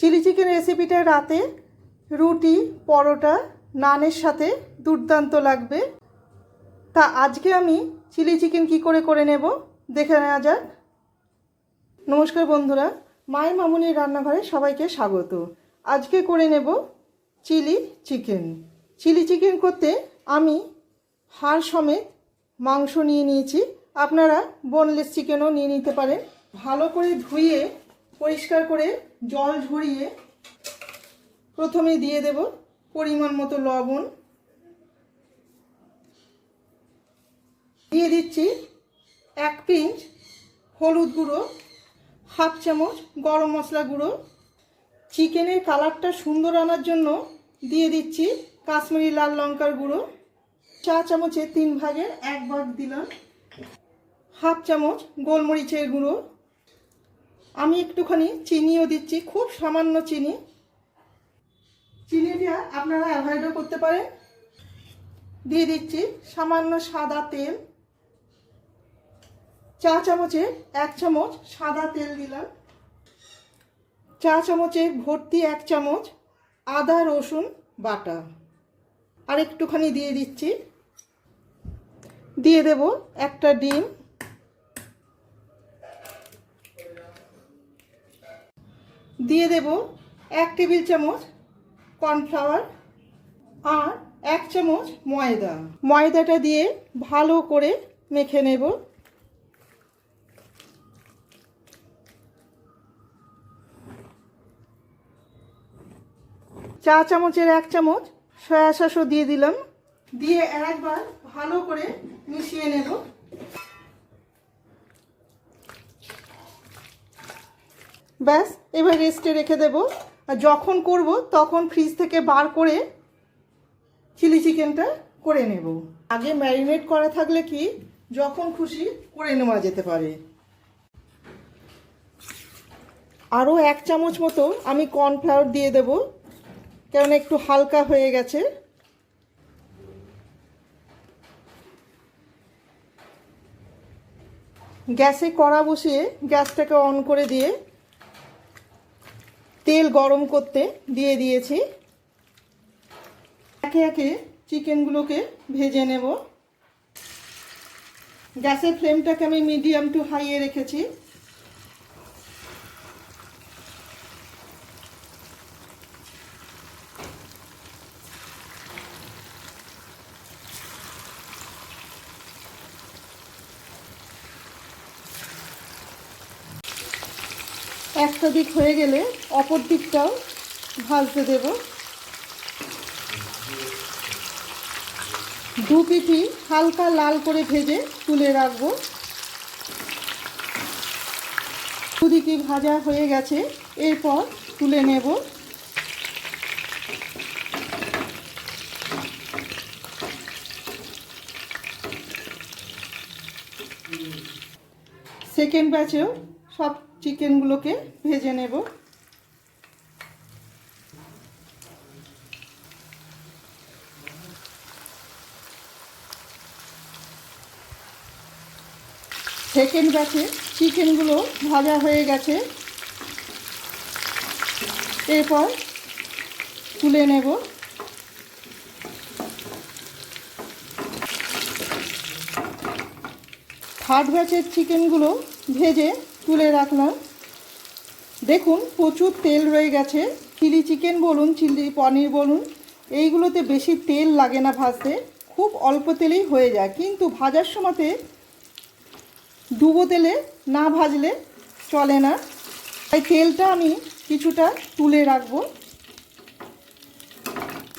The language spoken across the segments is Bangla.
চিলি চিকেন রেসিপিটা রাতে রুটি, পরোটা, নানের সাথে দুর্দান্ত লাগবে। তা আজকে আমি চিলি চিকেন কি করে করে নেব দেখে নেওয়া যাক। নমস্কার বন্ধুরা, মায়ের মামুনির রান্নাঘরে সবাইকে স্বাগত। আজকে করে নেব চিলি চিকেন। চিলি চিকেন করতে আমি হাড় সমেত মাংস নিয়ে নিয়েছি। আপনারা বোনলেস চিকেনও নিয়ে নিতে পারেন। ভালো করে ধুয়ে পরিষ্কার করে জল ঝরিয়ে প্রথমে দিয়ে দেব পরিমাণ মতো লবণ। দিয়ে দিচ্ছি এক পিঞ্চ হলুদ গুঁড়ো, হাফ চামচ গরম মশলা গুঁড়ো। চিকেনের কালারটা সুন্দর আনার জন্য দিয়ে দিচ্ছি কাশ্মীরি লাল লঙ্কার গুঁড়ো। চা চামচে তিন ভাগের এক ভাগ দিলাম। হাফ চামচ গোলমরিচের গুঁড়ো। আমি একটুখানি চিনিও দিচ্ছি, খুব সামান্য চিনি। চিনিটা আপনারা অ্যাভয়েডও করতে পারেন। দিয়ে দিচ্ছি সামান্য সাদা তেল। চা চামচে এক চামচ সাদা তেল দিলাম। চা চামচে ভর্তি এক চামচ আদা রসুন বাটা। আর একটুখানি দিয়ে দিচ্ছি। দিয়ে দেব একটা ডিম। দিয়ে দেব এক টেবিল চামচ কর্নফ্লাওয়ার আর এক চামচ ময়দা। ময়দাটা দিয়ে ভালো করে মেখে নেব। চা চামচের এক চামচ সয়া সসও দিয়ে দিলাম। দিয়ে একবার ভালো করে মিশিয়ে নেব। ব্যাস, এবার রেস্টে রেখে দেব। আর যখন করব, তখন ফ্রিজ থেকে বার করে চিলি চিকেনটা করে নেব। আগে ম্যারিনেট করা থাকলে কি, যখন খুশি করে নেওয়া যেতে পারে। আরও এক চামচ মতো আমি কর্নফ্লাওয়ার দিয়ে দেব, কেননা একটু হালকা হয়ে গেছে। গ্যাসে কড়া বসিয়ে গ্যাসটাকে অন করে দিয়ে তেল গরম করতে দিয়ে দিয়েছি। একে একে চিকেনগুলোকে ভেজে নেব। গ্যাসের ফ্লেমটাকে আমি মিডিয়াম টু হাইয়ে রেখেছি। একটা দিক হয়ে গেলে অপর দিকটাও ভাজতে দেব। দু পিঠি হালকা লাল করে ভেজে তুলে রাখব। দুদিকে ভাজা হয়ে গেছে, এরপর তুলে নেব। সেকেন্ড ব্যাচেও চিকেনগুলোকে ভেজে নেব। সেকেন্ড ব্যাচে চিকেনগুলো ভাজা হয়ে গেছে। এরপর তুলে নেব। থার্ড ব্যাচের চিকেনগুলো ভেজে তুলে রাখলাম। দেখুন, প্রচুর তেল রয়ে গেছে। চিলি চিকেন বলুন, চিলি পনির বলুন, এইগুলোতে বেশি তেল লাগে না ভাজতে। খুব অল্প তেলেই হয়ে যায়। কিন্তু ভাজার সময়তে ডুবো তেলে না ভাজলে চলে না। তাই তেলটা আমি কিছুটা তুলে রাখব।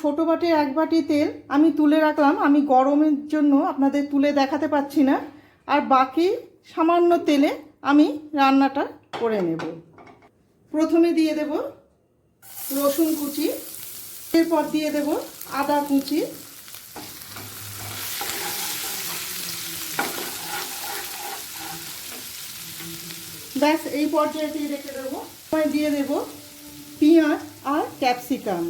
ছোটো বাটি, এক বাটি তেল আমি তুলে রাখলাম। আমি গরমের জন্য আপনাদের তুলে দেখাতে পাচ্ছি না। আর বাকি সামান্য তেলে আমি রান্নাটা করে নেব। প্রথমে দিয়ে দেব রসুন কুচি, এরপর দিয়ে দেব আদা কুচি। ব্যাস, এই পর্যায়েতেই রেখে দেবো। দিয়ে দেব পেঁয়াজ আর ক্যাপসিকাম।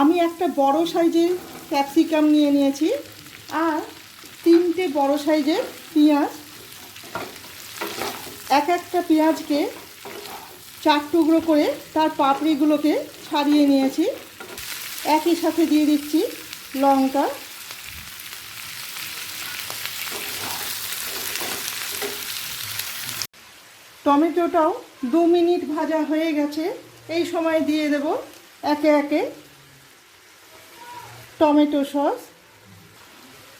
আমি একটা বড় সাইজের ক্যাপসিকাম নিয়ে নিয়েছি আর তিনটে বড় সাইজের পেঁয়াজ এক একটা পেঁয়াজকে চার টুকরো করে তার পাপড়িগুলোকে ছাড়িয়ে নিয়েছি। একই সাথে দিয়ে দিচ্ছি লঙ্কা। টমেটোটাও দু মিনিট ভাজা হয়ে গেছে। এই সময় দিয়ে দেব একে একে টমেটো সস।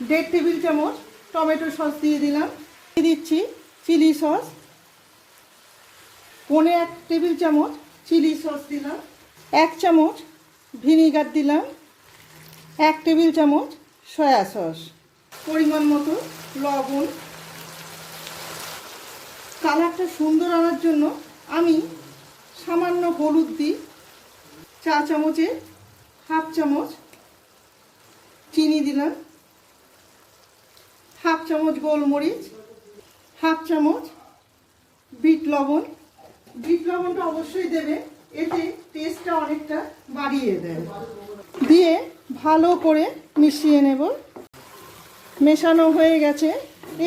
দেড় টেবিল চামচ টমেটো সস দিয়ে দিলাম। দিয়ে দিচ্ছি চিলি সস। পনে এক টেবিল চামচ চিলি সস দিলাম, এক চামচ ভিনিগার দিলাম, এক টেবিল চামচ সয়া সস। পরিমাণ মতো লবণ। কালারটা সুন্দর আনার জন্য আমি সামান্য হলুদ দিই, চা চামচে হাফ চামচ চিনি দিলাম, হাফ চামচ গোলমরিচ, হাফ চামচ বিট লবণ বিট লবণটা অবশ্যই দেবে, এতে টেস্টটা অনেকটা বাড়িয়ে দেয় দিয়ে ভালো করে মিশিয়ে নেব। মেশানো হয়ে গেছে,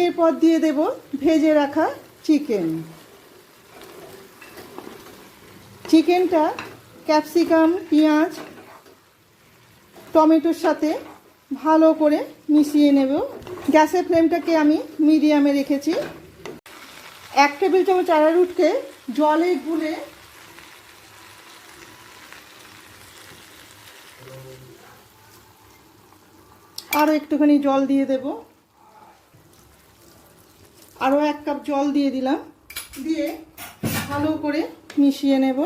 এরপর দিয়ে দেব ভেজে রাখা চিকেন চিকেনটা ক্যাপসিকাম পেঁয়াজ, টমেটোর সাথে ভালো করে মিশিয়ে নেব। গ্যাসের ফ্লেমটাকে আমি মিডিয়ামে রেখেছি। এক টেবিল চামচ আড়ারুটকে জলে গুলে আরও একটুখানি জল দিয়ে দেব। আরও এক কাপ জল দিয়ে দিলাম। দিয়ে ভালো করে মিশিয়ে নেব।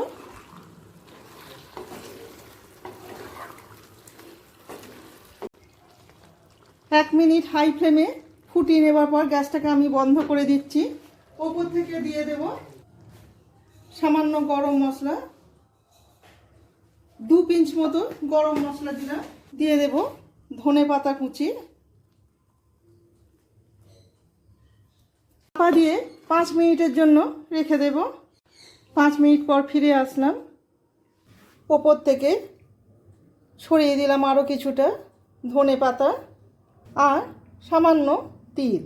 এক মিনিট হাই ফ্লেমে ফুটিয়ে নেবার পর গ্যাসটাকে আমি বন্ধ করে দিচ্ছি। ওপর থেকে দিয়ে দেব। সামান্য গরম মশলা, দু পিঞ্চ মতো গরম মশলা দিলাম দিয়ে দেব ধনে পাতা কুচি। চাপা দিয়ে পাঁচ মিনিটের জন্য রেখে দেব। পাঁচ মিনিট পর ফিরে আসলাম। ওপর থেকে ছড়িয়ে দিলাম আরও কিছুটা ধনে পাতা আর সামান্য তিল।